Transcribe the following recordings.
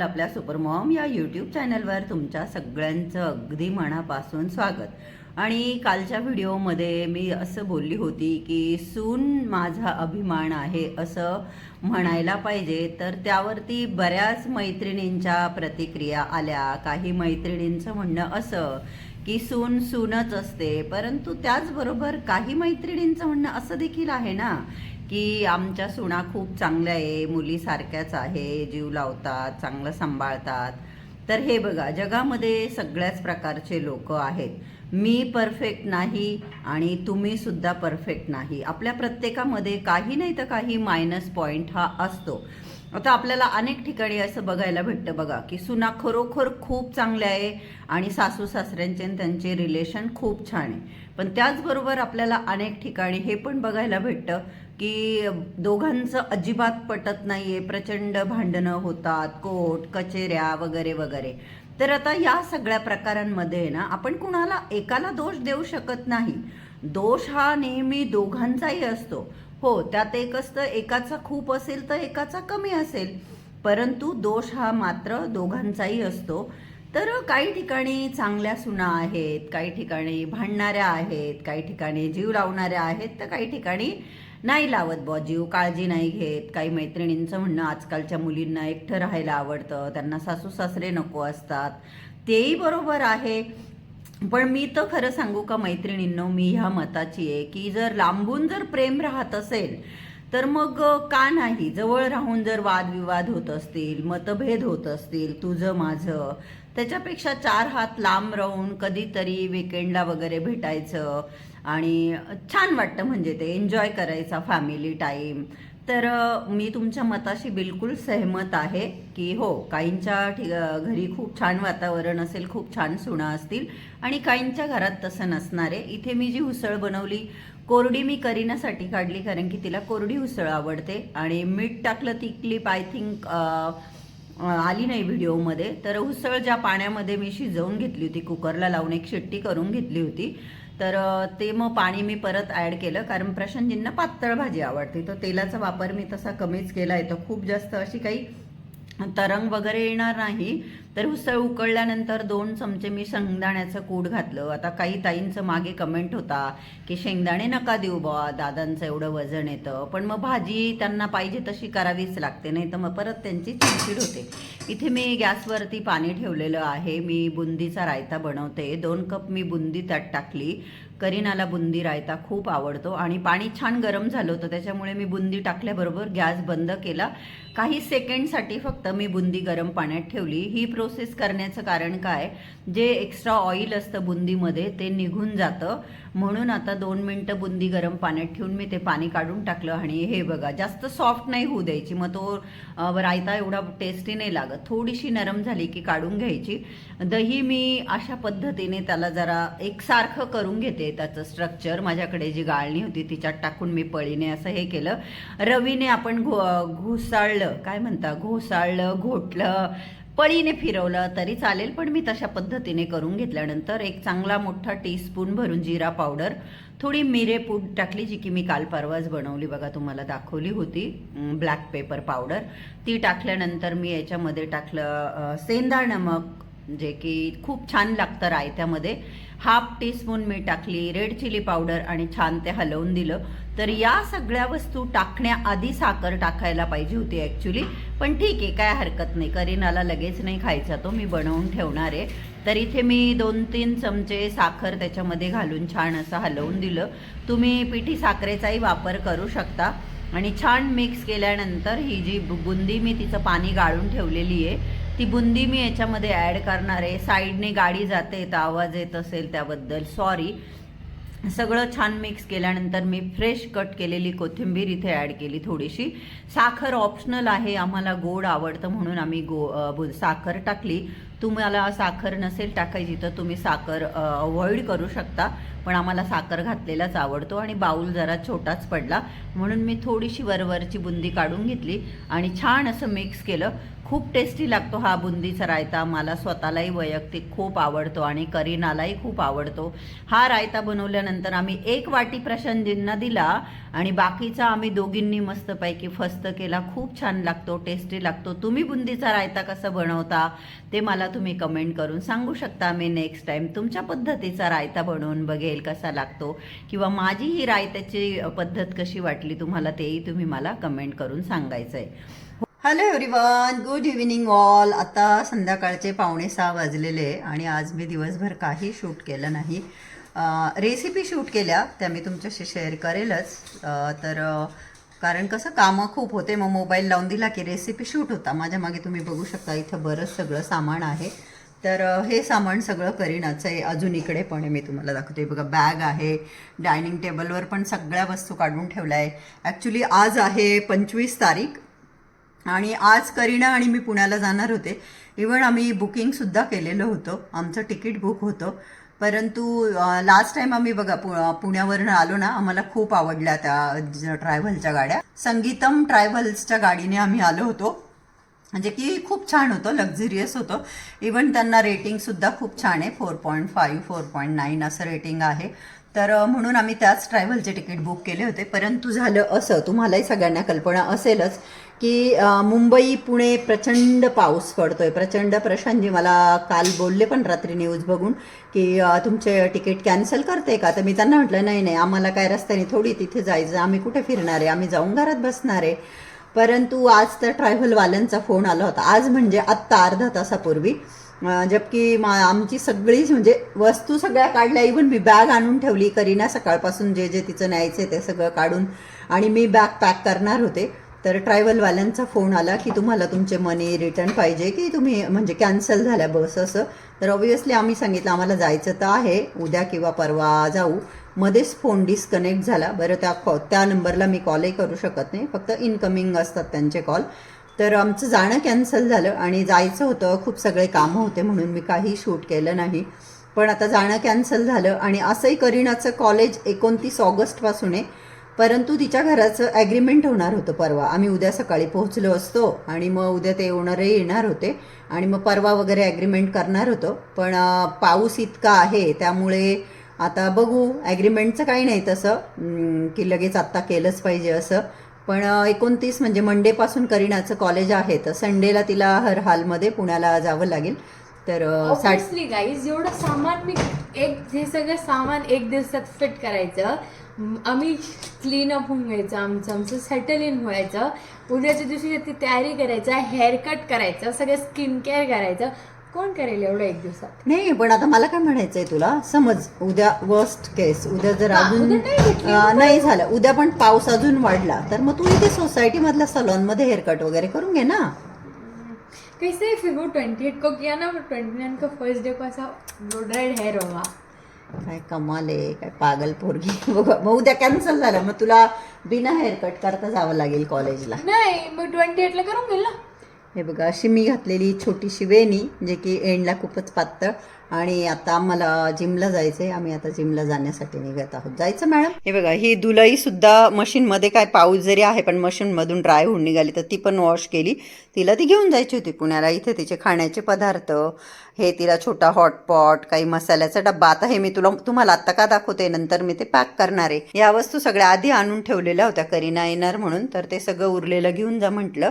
असाल आपल्या super Maugham या यूट्यूब चॅनलवर तुमच्या सगळ्यांचं अगदी मनापासून स्वागत. आणि कालच्या व्हिडिओमध्ये मी असं बोलली होती की सून माझा अभिमान आहे असं म्हणायला पाहिजे तर त्यावरती बऱ्याच मैत्रिणींच्या प्रतिक्रिया आल्या. काही मैत्रिणींचं म्हणणं असं की सून सूनच असते परंतु त्याचबरोबर काही मैत्रिणींचं म्हणणं असं देखील आहे ना की आमच्या सुना खूप चांगल्या आहे मुलीसारख्याच आहे जीव लावतात चांगलं सांभाळतात. तर हे बघा जगामध्ये सगळ्याच प्रकारचे लोक आहेत. मी परफेक्ट नाही आणि तुम्ही सुद्धा परफेक्ट नाही. आपल्या प्रत्येकामध्ये काही नाही तर काही मायनस पॉईंट हा असतो. आता आपल्याला अनेक ठिकाणी असं बघायला भेटतं बघा की सुना खरोखर खूप चांगल्या आहे आणि सासू सासऱ्यांचे त्यांचे रिलेशन खूप छान आहे. पण त्याचबरोबर आपल्याला अनेक ठिकाणी हे पण बघायला भेटतं की दोघांचं अजिबात पटत नाहीये. प्रचंड भांडणं होतात कोर्ट कचेऱ्या वगैरे वगैरे. तर आता या सगळ्या प्रकारांमध्ये ना आपण कुणाला एकाला दोष देऊ शकत नाही. दोष हा नेहमी दोघांचाही असतो. हो त्यात एक असतं एकाचा खूप असेल तर एकाचा कमी असेल. परंतु दोष हा मात्र दोघांचाही असतो. तर काही ठिकाणी चांगल्या सुना आहेत काही ठिकाणी भांडणाऱ्या आहेत काही ठिकाणी जीव लावणाऱ्या आहेत तर काही ठिकाणी नाही लावत बॉजीव जीव काळजी नाही घेत. काही मैत्रिणींचं म्हणणं आजकालच्या मुलींना एकटं राहायला आवडतं. त्यांना सासू सासरे नको असतात. तेही बरोबर आहे. पण मी तर खरं सांगू का मैत्रिणींनो मी ह्या मताची आहे की जर लांबून जर प्रेम राहत असेल तर मग का नाही? जवळ राहून जर वादविवाद होत असतील मतभेद होत असतील तुझं माझं त्याच्यापेक्षा चार हात लांब राहून कधीतरी विकेंडला वगैरे भेटायचं आणि छान वाटतं म्हणजे ते एन्जॉय करायचा फॅमिली टाईम तर मी तुमच्या मताशी बिलकुल सहमत आहे की हो काहींच्या ठि घरी खूप छान वातावरण असेल खूप छान सुना असतील आणि काहींच्या घरात तसं नसणार. आहे इथे मी जी उसळ बनवली कोरडी मी करीनासाठी काढली कारण की तिला कोरडी उसळ आवडते. आणि मीठ टाकलं ती क्लिप आय थिंक आली नाही व्हिडिओमध्ये. तर उसळ ज्या पाण्यामध्ये मी शिजवून घेतली होती कुकरला लावून एक शिट्टी करून घेतली होती. तर ते मग पाणी मी परत ॲड केलं कारण प्रशांतजींना पातळ भाजी आवडते. तर तेलाचा वापर मी तसा कमीच केला आहे तर खूप जास्त अशी काही तरंग वगैरे येणार नाही. तर उसळ उकळल्यानंतर दोन चमचे मी शेंगदाण्याचं कूड घातलं. आता काही ताईंचं मागे कमेंट होता की शेंगदाणे नका देऊ बा दादांचं एवढं वजन येतं. पण मग भाजी त्यांना पाहिजे तशी करावीच लागते नाही तर मग परत त्यांची चिडचिड होते. इथे मी गॅसवरती पाणी ठेवलेलं आहे. मी बुंदीचा रायता बनवते. दोन कप मी बुंदी त्यात टाकली. करीनाला बुंदी रायता खूप आवडतो आणि पाणी छान गरम झालं होतं त्याच्यामुळे मी बुंदी टाकल्याबरोबर गॅस बंद केला. काही सेकंडसाठी फक्त मी बुंदी गरम पाण्यात ठेवली. ही प्रोसेस प्रोसेस करण्याचं कारण काय? जे एक्स्ट्रा ऑइल असतं बुंदीमध्ये ते निघून जातं. म्हणून आता दोन मिनटं बुंदी गरम पाण्यात ठेवून मी ते पाणी काढून टाकलं. आणि हे बघा जास्त सॉफ्ट नाही होऊ द्यायची. मग तो रायता एवढा टेस्टी नाही लागत. थोडीशी नरम झाली की काढून घ्यायची. दही मी अशा पद्धतीने त्याला जरा एकसारखं करून घेते त्याचं स्ट्रक्चर माझ्याकडे जी गाळणी होती तिच्यात टाकून मी पळीने असं हे केलं. रवीने आपण घो घुसाळलं. काय म्हणता? घोसाळलं घोटलं पळीने फिरवलं तरी चालेल पण मी तशा पद्धतीने करून घेतल्यानंतर एक चांगला मोठा टीस्पून भरून जिरा पावडर थोडी मिरे पूड टाकली जी की मी काल परवाच बनवली बघा तुम्हाला दाखवली होती ब्लॅक पेपर पावडर ती टाकल्यानंतर मी याच्यामध्ये टाकलं सेंधा नमक जे की खूप छान लागतं रायत्यामध्ये. हाफ टीस्पून मी टाकली रेड चिली पावडर आणि छान ते हलवून दिलं. तर या सगळ्या वस्तू टाकण्याआधी साखर टाकायला पाहिजे होती ॲक्च्युली पण ठीक आहे काय हरकत नाही. करीनाला लगेच नाही खायचा तो मी बनवून ठेवणार आहे. तर इथे मी दोन तीन चमचे साखर त्याच्यामध्ये घालून छान असं हलवून दिलं. तुम्ही पिठी साखरेचाही वापर करू शकता. आणि छान मिक्स केल्यानंतर ही जी बु- बुंदी मी तिचं पाणी गाळून ठेवलेली आहे ती बुंदी मी याच्यामध्ये ॲड करणार आहे. साईडने गाडी जाते तर आवाज येत असेल त्याबद्दल. सॉरी सगळं छान मिक्स केल्यानंतर मी फ्रेश कट केलेली कोथिंबीर इथे ॲड केली थोडीशी. साखर ऑप्शनल आहे आम्हाला गोड आवडतं म्हणून आम्ही गो साखर टाकली. तुम्हाला साखर नसेल टाकायची तर तुम्ही साखर अवॉइड करू शकता. पण आम्हाला साखर घातलेलाच आवडतो आणि बाऊल जरा छोटाच पडला. म्हणून मी थोडीशी वरवरची बुंदी काढून घेतली आणि छान असं मिक्स केलं. खूप टेस्टी लागतो हा बुंदीचा रायता. मला स्वतःलाही वैयक्तिक खूप आवडतो आणि करीनालाही खूप आवडतो. हा रायता बनवल्यानंतर आम्ही एक वाटी प्रशांतजींना दिला आणि बाकीचा आम्ही दोघींनी मस्तपैकी फस्त केला. खूप छान लागतो टेस्टी लागतो. तुम्ही बुंदीचा रायता कसं बनवता ते मला तुम्ही कमेंट करून सांगू शकता. मी नेक्स्ट टाईम तुमच्या पद्धतीचा रायता बनवून बघेल कसा लागतो किंवा माझी ही रायत्याची पद्धत कशी वाटली तुम्हाला तेही तुम्ही मला कमेंट करून सांगायचं आहे hello everyone good evening all आता संध्याकाळचे पावणे सहा वाजलेले आणि आज मी दिवसभर काही शूट केलं नाही. रेसिपी शूट केल्या त्या मी तुमच्याशी शेअर करेलच. तर कारण कसं कामं खूप होते मग मोबाईल लावून दिला की रेसिपी शूट होता. माझ्या मागे तुम्ही बघू शकता इथं बरंच सगळं सामान आहे. तर हे सामान सगळं करीनाचं आहे. अजून इकडे पण मी तुम्हाला दाखवते. बघा बॅग आहे. डायनिंग टेबलवर पण सगळ्या वस्तू काढून ठेवल्या आहे. ॲक्च्युली आज आहे पंचवीस तारीख. आणि आज करीना आणि मी पुण्याला जाणार होते. इवन आम्ही बुकिंगसुद्धा केलेलं होतं. आमचं तिकीट बुक होतं. परंतु लास्ट टाइम आम्ही बघा पु पुण्यावरनं आलो ना आम्हाला खूप आवडल्या त्या ट्रॅव्हलच्या गाड्या. संगीतम ट्रॅव्हल्सच्या गाडीने आम्ही आलो होतो. म्हणजे की खूप छान होतं लक्झरियस होतं. इवन त्यांना रेटिंगसुद्धा खूप छान आहे. Four point five four point nine असं रेटिंग आहे. तर म्हणून आम्ही त्याच ट्रॅव्हलचे तिकीट बुक केले होते. परंतु झालं असं. तुम्हालाही सगळ्यांना कल्पना असेलच की मुंबई पुणे प्रचंड पाऊस पडतोय. प्रचंड प्रशांतजी मला काल बोलले पण रात्री न्यूज बघून की तुमचे तिकीट कॅन्सल करते का? तर मी त्यांना म्हटलं नाही नाही आम्हाला काय रस्त्याने थोडी तिथे जायचं आम्ही कुठे फिरणार आहे? आम्ही जाऊन घरात बसणार आहे. परंतु आज तर ट्रॅव्हलवाल्यांचा फोन आला होता. आज म्हणजे आत्ता अर्धा तासापूर्वी. जबकी मा आमची सगळीच म्हणजे वस्तू सगळ्या काढल्या. इवन मी बॅग आणून ठेवली. करीना सकाळपासून जे जे तिचं न्यायचं ते सगळं काढून आणि मी बॅग पॅक करणार होते. तर ट्रॅव्हलवाल्यांचा फोन आला की तुम्हाला तुमचे मनी रिटर्न पाहिजे की तुम्ही म्हणजे कॅन्सल झाल्या बस असं? तर ऑब्विसली आम्ही सांगितलं आम्हाला जायचं तर आहे उद्या किंवा परवा जाऊ. मध्येच फोन डिस्कनेक्ट झाला. बरं त्या कॉ त्या नंबरला मी कॉलही करू शकत नाही. फक्त इनकमिंग असतात त्यांचे कॉल तर आमचं जाणं कॅन्सल झालं आणि जायचं होतं. खूप सगळे कामं होते म्हणून मी काही शूट केलं नाही. पण आता जाणं कॅन्सल झालं आणि असंही करीनाचं कॉलेज एकोणतीस ऑगस्टपासून आहे. परंतु तिच्या घराचं ॲग्रीमेंट होणार होतं परवा. आम्ही उद्या सकाळी पोहोचलो असतो आणि मग उद्या ते ओनरही येणार होते आणि मग परवा वगैरे ॲग्रीमेंट करणार होतो. पण पाऊस इतका आहे त्यामुळे आता बघू. ॲग्रीमेंटचं काही नाही तसं. की लगेच आत्ता केलंच पाहिजे असं. पण एकोणतीस म्हणजे मंडेपासून करीनाचं कॉलेज आहे. तर संडेला तिला हर हालमध्ये पुण्याला जावं लागेल. तर अं, साठ ऑब्विसली गाईज एवढं सामान मी एक हे सगळं सामान एक दिवसात फिट करायचं. आम्ही क्लीन अप होऊन घ्यायचं आमचं आमचं सेटल इन व्हायचं. उद्याच्या दिवशी ती तयारी करायचं हेअरकट करायचं सगळं स्किन केअर करायचं. कोण करेल एवढं एक दिवसात? नाही पण आता मला काय म्हणायचंय तुला? समज उद्या वर्स्ट केस उद्या जर अजून नाही झालं. उद्या पण पाऊस अजून वाढला तर मग तू इथे सोसायटी मधल्या सलॉनमध्ये हेअरकट वगैरे करून घे ना. कैसे फिर वो ट्वेंटी एट को किया ना ट्वेंटी नाइन को फर्स्ट डे को ऐसा ब्लो ड्राइड हेयर होगा काय कमाल आहे काय पागल पोरगी. बघ मग उद्या कॅन्सल झालं मग तुला बिना हेअरकट करता जावं लागेल कॉलेजला नाही मग ट्वेंटी एटला करून घेईल ना. हे बघा अशी मी घातलेली छोटीशी वेणी जे की एंडला खूपच पातळ. आणि आता आम्हाला जिमला जायचंय. आम्ही आता जिमला जाण्यासाठी निघत आहोत. जायचं मॅडम? हे बघा ही दुलई सुद्धा मशीनमध्ये काय पाऊस जरी आहे पण मशीनमधून ड्राय होऊन निघाली तर ती पण वॉश केली. तिला ती घेऊन जायची होती पुण्याला. इथे तिचे खाण्याचे पदार्थ हे तिला छोटा हॉटपॉट काही मसाल्याचा डब्बा. आता हे मी तुला तुम्हाला आत्ता का दाखवते? नंतर मी ते पॅक करणार आहे. या वस्तू सगळ्या आधी आणून ठेवलेल्या होत्या करीना येणार म्हणून. तर ते सगळं उरलेलं घेऊन जा म्हटलं.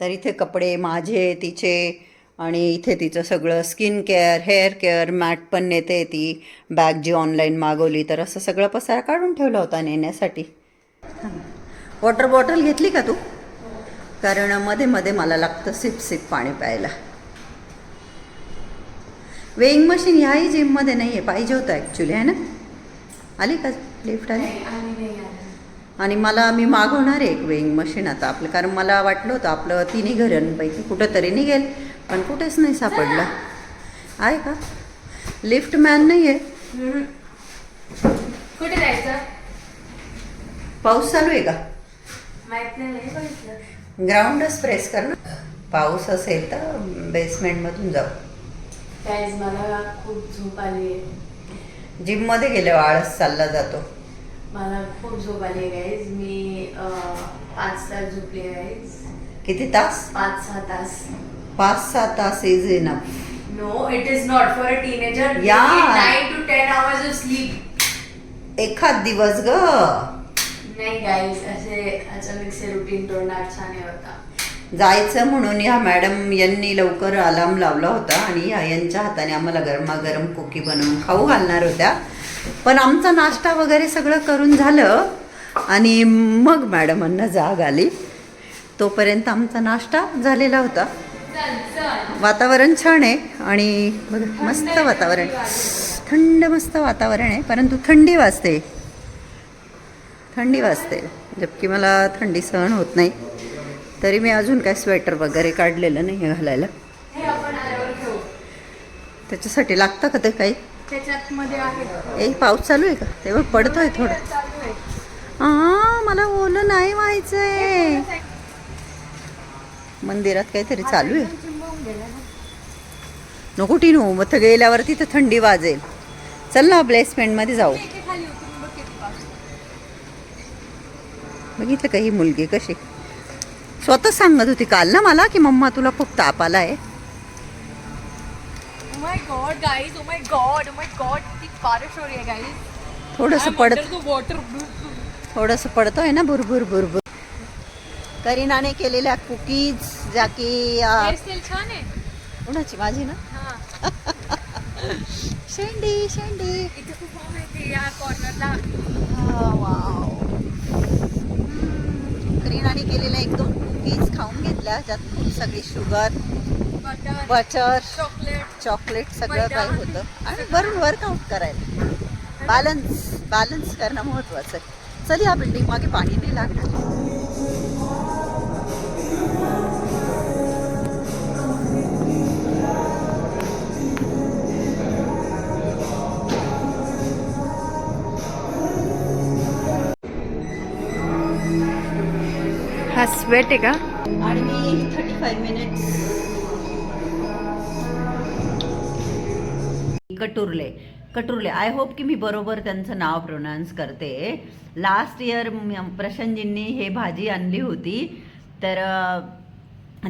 तर इथे कपडे माझे तिचे आणि इथे तिचं सगळं skin care hair care mat पण नेते ती. बॅग जी ऑनलाईन मागवली तर असं सगळं पसारा काढून ठेवला होता नेण्यासाठी. वॉटर बॉटल घेतली का तू? कारण मध्ये मध्ये मला लागतं सिप सिप पाणी प्यायला. वेईंग मशीन ह्याही जिममध्ये नाही आहे पाहिजे होतं ॲक्च्युली आहे ना? आली का? लिफ्ट आली. आणि मला मी मागवणार आहे एक वेईंग मशीन आता आपलं. कारण मला वाटलं होतं आपलं तिन्ही घरांपैकी कुठंतरी निघेल पण कुठेच नाही सापडलं. आहे का? लिफ्ट मॅन नाही आहे. कुठे जायचं? पाऊस चालू आहे का? माहीत नाही ग्राउंडच प्रेस कर ना. पाऊस असेल तर बेसमेंटमधून जाऊ. मला खूप झोप आली आहे जिममध्ये गेल्यावर आळस चालला जातो. मला खूप झोप आली आहे गाईज मी पाच तास झोपली आहे. गाईज किती तास? पाच सहा तास. पाच सहा तास is enough no it is not for a teenager Yeah. Nine to ten hours of sleep एखाद दिवस ग. नाही गाईज असे अचानक से रुटीन तोडणं अच्छा नाही होता जायचं म्हणून ह्या मॅडम यांनी लवकर अलार्म लावला होता आणि यांच्या हाताने आम्हाला गरमागरम कुकी बनवून खाऊ घालणार होत्या. पण आमचा नाश्ता वगैरे सगळं करून झालं आणि मग मॅडमांना जाग आली. तोपर्यंत आमचा नाश्ता झालेला होता. वातावरण छान आहे आणि बघा मस्त वातावरण. थंड मस्त वातावरण आहे परंतु थंडी वाजते. थंडी वाजते. जबकी मला थंडी सहन होत नाही. तरी मी अजून काय स्वेटर वगैरे काढलेलं नाही घालायला. त्याच्यासाठी लागतं का ते काही? त्याच्यात मध्ये आहे. ए पाऊस चालू आहे का? तेव्हा पडतोय थोडं. हा मला ओलं नाही व्हायचंय. मंदिरात काहीतरी चालू आहे. नको टिनू मग तर गेल्यावर तिथं थंडी वाजेल. चल ना प्लेसमेंटमध्ये जाऊ. बघितलं का ही मुलगी कशी? स्वतः सांगत होती काल ना मला की मम्मा तुला खूप ताप आला आहे God, guys. Oh my god. Oh my god. किती बारिश हो रही है, guys. थोडंसं पडत water. थोडंसं पडतोय ना भुरभुर भुरभुर करीनाने केलेल्या कुकीज ज्या की छान आहे. कुणाची माझी ना हा. शेंडी शेंडी इथे खूप वाव येते या कॉर्नरला. करीनाने केलेल्या एक दोन कुकीज खाऊन घेतल्या ज्यात खूप सगळी sugar Butter, butter chocolate. Chocolate सगळं. काही होतं. आणि वरून वर्कआउट करायला. बॅलन्स बॅलन्स करणं महत्वाचं आहे. चल या बिल्डिंग मागे पाणी नाही लागणार. हा स्वेट आहे का? आणि मी थर्टी फाईव्ह मिनिट्स कटुरले. कटुरले. आय होप की मी बरोबर त्यांचं नाव प्रोनाऊन्स करते. लास्ट इयर प्रशांतजींनी हे भाजी आणली होती. तर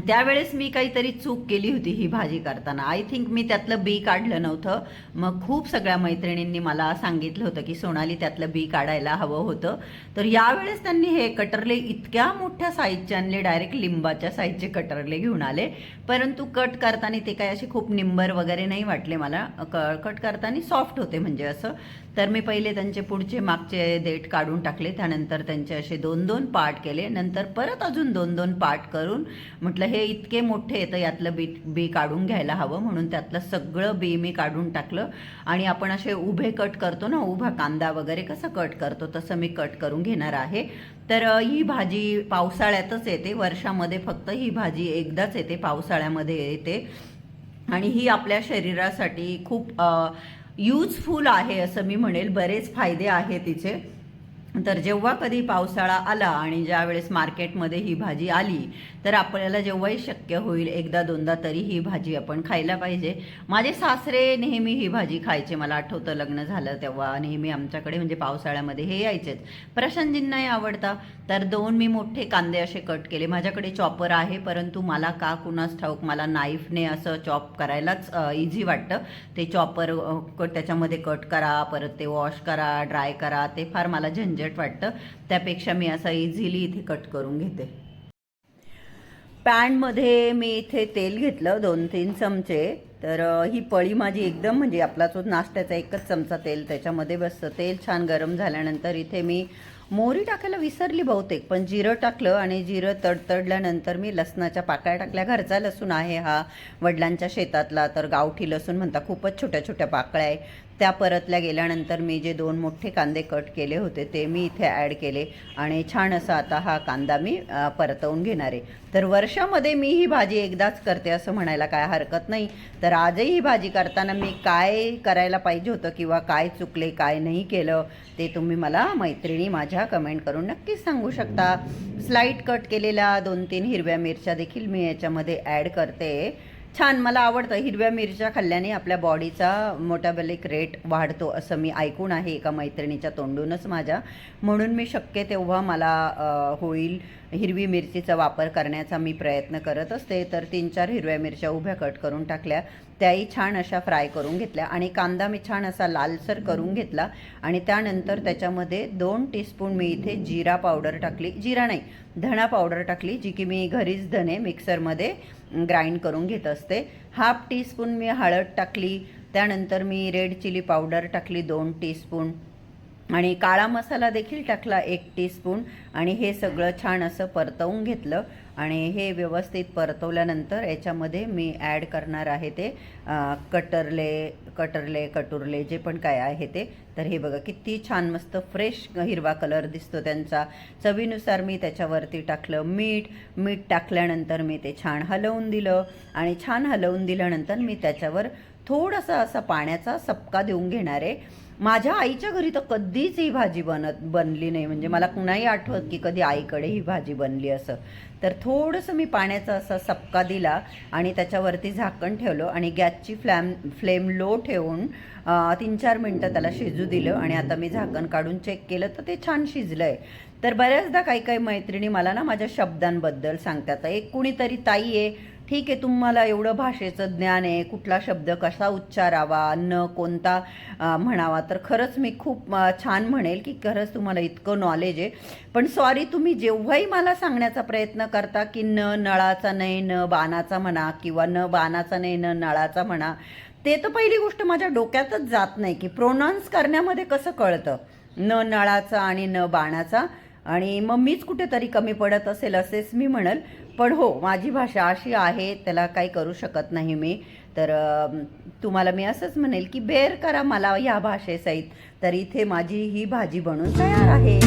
त्यावेळेस मी काहीतरी चूक केली होती ही भाजी करताना. आय थिंक मी त्यातलं बी काढलं नव्हतं. मग खूप सगळ्या मैत्रिणींनी मला सांगितलं होतं की सोनाली त्यातलं बी काढायला हवं होतं. तर यावेळेस त्यांनी हे कटरले इतक्या मोठ्या साईजचे आणले डायरेक्ट लिंबाच्या साईजचे कटरले घेऊन आले. परंतु कट करताना ते काय असे खूप निंबर वगैरे नाही वाटले मला. क कट करताना सॉफ्ट होते म्हणजे असं. तर मी पहिले त्यांचे पुढचे मागचे देठ काढून टाकले. त्यानंतर त्यांचे असे दोन दोन पार्ट केले. नंतर परत अजून दोन दोन पार्ट करून म्हटलं हे इतके मोठे येतं यातलं बी बी काढून घ्यायला हवं. म्हणून त्यातलं सगळं बी मी काढून टाकलं. आणि आपण असे उभे कट करतो ना उभा कांदा वगैरे कसं कट करतो तसं मी कट करून घेणार आहे. तर ही भाजी पावसाळ्यातच येते. वर्षामध्ये फक्त ही भाजी एकदाच येते पावसाळ्यामध्ये येते. आणि ही आपल्या शरीरासाठी खूप यूजफुल आहे असं मी म्हणेल बरेच फायदे आहेत तिचे. तर जेव्हा कधी पावसाळा आला आणि ज्यावेळेस मार्केटमध्ये ही भाजी आली तर आपल्याला जेव्हाही शक्य होईल एकदा दोनदा तरी ही भाजी आपण खायला पाहिजे. माझे सासरे नेहमी ही भाजी खायचे मला आठवतं लग्न झालं तेव्हा. नेहमी आमच्याकडे म्हणजे पावसाळ्यामध्ये हे यायचेच प्रशांतजींनाही आवडता. तर दोन मी मोठे कांदे असे कट केले. माझ्याकडे चॉपर आहे परंतु मला का कुणास ठाऊक मला नाईफने असं चॉप करायलाच इझी वाटतं. ते चॉपर त्याच्यामध्ये कट करा परत ते वॉश करा ड्राय करा ते फार मला झंझट वाटतं. त्यापेक्षा मी असं इझिली इथे कट करून घेते. पॅनमध्ये मी इथे तेल घेतलं दोन तीन चमचे. तर ही पळी माझी एकदम म्हणजे आपला जो नाश्त्याचा एकच चमचा तेल त्याच्यामध्ये बसतं. तेल छान गरम झाल्यानंतर इथे मी मोहरी टाकायला विसरली बहुतेक पण जिरं टाकलं आणि जिरं तडतडल्यानंतर मी लसणाच्या पाकळ्या टाकल्या. घरचा लसूण आहे हा वडिलांच्या शेतातला तर गावठी लसूण म्हणता खूपच छोट्या छोट्या पाकळ्या आहे. त्या परतल्या गेल्यानंतर मी जे दोन मोठे कांदे कट केले होते ते मी इथे ॲड केले आणि छान असा आता हा कांदा मी परतवून घेणार आहे. तर वर्षामध्ये मी ही भाजी एकदाच करते असं म्हणायला काय हरकत नाही. तर आजही ही भाजी करताना मी काय करायला पाहिजे होतं किंवा काय चुकले काय नाही केलं ते तुम्ही मला मैत्रिणी माझ्या कमेंट करून नक्कीच सांगू शकता. स्लाईट कट केलेल्या दोन तीन हिरव्या मिरच्या देखील मी याच्यामध्ये ॲड करते. छान मला आवडतं. हिरव्या मिरच्या खाल्ल्याने आपल्या बॉडीचा मोटाबॅलिक रेट वाढतो असं मी ऐकून आहे एका मैत्रिणीच्या तोंडूनच माझ्या. म्हणून मी शक्य तेव्हा मला होईल हिरवी मिरचीचा वापर करण्याचा मी प्रयत्न करत असते. तर तीन चार हिरव्या मिरच्या उभ्या कट करून टाकल्या. त्याही छान अशा फ्राय करून घेतल्या आणि कांदा मी छान असा लालसर करून घेतला. आणि त्यानंतर त्याच्यामध्ये दोन टीस्पून मी इथे जिरा पावडर टाकली. जिरा नाही धणा पावडर टाकली जी की मी घरीच धणे मिक्सरमध्ये ग्राइंड करून घेत असते. हाफ टीस्पून मी हळद टाकली. त्यानंतर मी रेड चिली पावडर टाकली दोन टीस्पून आणि काळा मसाला देखील टाकला एक टीस्पून आणि हे सगळं छान असं परतवून घेतलं. आणि हे व्यवस्थित परतवल्यानंतर याच्यामध्ये मी ॲड करणार आहे ते कटरले कटरले कटुरले जे पण काय आहे ते. तर हे बघा किती छान मस्त फ्रेश हिरवा कलर दिसतो त्यांचा. चवीनुसार मी त्याच्यावरती टाकलं मीठ. मीठ टाकल्यानंतर मी ते छान हलवून दिलं. आणि छान हलवून दिल्यानंतर मी त्याच्यावर थोडासा असा पाण्याचा सपका देऊन घेणार आहे. माझ्या आईच्या घरी तर कधीच ही भाजी बनत बनली नाही. म्हणजे मला कुणाही आठवत की कधी आईकडे ही भाजी बनली असं. तर थोडंसं मी पाण्याचा असा सपका दिला आणि त्याच्यावरती झाकण ठेवलं आणि गॅसची फ्लॅम फ्लेम लो ठेवून तीन चार मिनटं त्याला शिजू दिलं आणि आता मी झाकण काढून चेक केलं तर ते छान शिजलं आहे तर बऱ्याचदा काही काही मैत्रिणी मला ना माझ्या शब्दांबद्दल सांगतात. एक कुणीतरी ताई आहे ठीक आहे तुम्हाला एवढं भाषेचं ज्ञान आहे कुठला शब्द कसा उच्चारावा न कोणता म्हणावा तर खरंच मी खूप छान म्हणेल की खरंच तुम्हाला इतकं नॉलेज आहे. पण सॉरी तुम्ही जेव्हाही मला सांगण्याचा प्रयत्न करता की न नळाचा नाही न बाणाचा म्हणा किंवा न बाणाचा नाही न नळाचा म्हणा ते तर पहिली गोष्ट माझ्या डोक्यातच जात नाही की प्रोनाऊन्स करण्यामध्ये कसं कळतं? न नळाचा आणि न बाणाचा. आणि मग मीच कुठेतरी कमी पडत असेल असेच मी म्हणल. पण हो माझी भाषा अशी आहे त्याला काही करू शकत नाही मी. तर तुम्हाला मी असंच म्हणेल की बेर करा मला या भाषेसहित तर इथे माझी ही भाजी बनून तयार आहे.